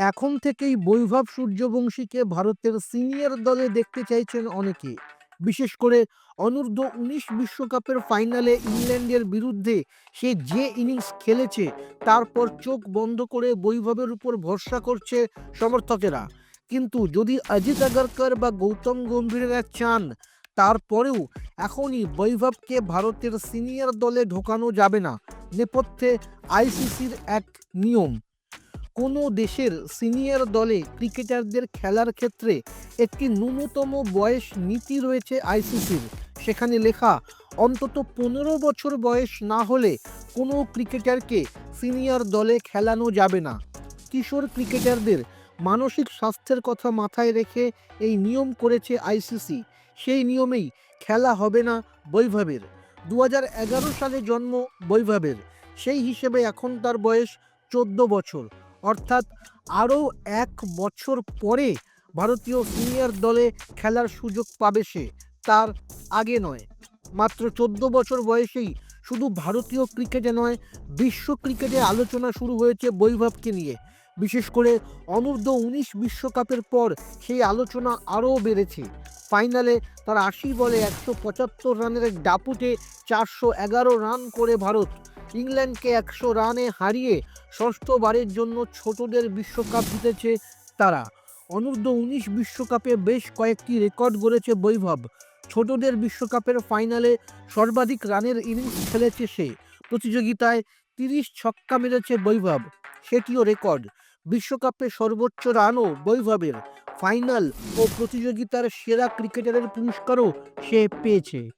এখন থেকেই বৈভব সূর্যবংশীকে ভারতের সিনিয়র দলে দেখতে চাইছেন অনেকে। বিশেষ করে অনূর্ধ্ব উনিশ বিশ্বকাপের ফাইনালে ইংল্যান্ডের বিরুদ্ধে সে যে ইনিংস খেলেছে, তারপর চোখ বন্ধ করে বৈভবের উপর ভরসা করছে সমর্থকেরা। কিন্তু যদি অজিত আগরকর বা গৌতম গম্ভীরেরা চান, তারপরেও এখনই বৈভবকে ভারতের সিনিয়র দলে ঢোকানো যাবে না। নেপথ্যে আইসিসির এক নিয়ম। কোনো দেশের সিনিয়র দলে ক্রিকেটারদের খেলার ক্ষেত্রে একটি ন্যূনতম বয়স নীতি রয়েছে আইসিসির। সেখানে লেখা, অন্তত পনেরো বছর বয়স না হলে কোনো ক্রিকেটারকে সিনিয়র দলে খেলানো যাবে না। কিশোর ক্রিকেটারদের মানসিক স্বাস্থ্যের কথা মাথায় রেখে এই নিয়ম করেছে আইসিসি। সেই নিয়মেই খেলা হবে না বৈভবের। দু হাজার এগারো সালে জন্ম বৈভবের। সেই হিসেবে এখন তার বয়স চোদ্দ বছর। অর্থাৎ আরও এক বছর পরে ভারতীয় সিনিয়র দলে খেলার সুযোগ পাবে সে, তার আগে নয়। মাত্র চোদ্দ বছর বয়সেই শুধু ভারতীয় ক্রিকেটে নয়, বিশ্ব ক্রিকেটে আলোচনা শুরু হয়েছে বৈভবকে নিয়ে। বিশেষ করে অনূর্ধ্ব উনিশ বিশ্বকাপের পর সেই আলোচনা আরও বেড়েছে। ফাইনালে তার আশি বলে একশো পঁচাত্তর রানের দাপুটে চারশো এগারো রান করে ভারত। ইংল্যান্ডকে একশো রানে হারিয়ে ষষ্ঠবারের জন্য ছোটদের বিশ্বকাপ জিতেছে তারা। অনূর্ধ্ব উনিশ বিশ্বকাপে বেশ কয়েকটি রেকর্ড গড়েছে বৈভব। ছোটদের বিশ্বকাপের ফাইনালে সর্বাধিক রানের ইনিংস খেলেছে সে। প্রতিযোগিতায় তিরিশ ছক্কা মেরেছে বৈভব। সেটিও রেকর্ড। বিশ্বকাপে সর্বোচ্চ রানও বৈভবের। ফাইনাল ও প্রতিযোগিতার সেরা ক্রিকেটারের পুরস্কারও সে পেয়েছে।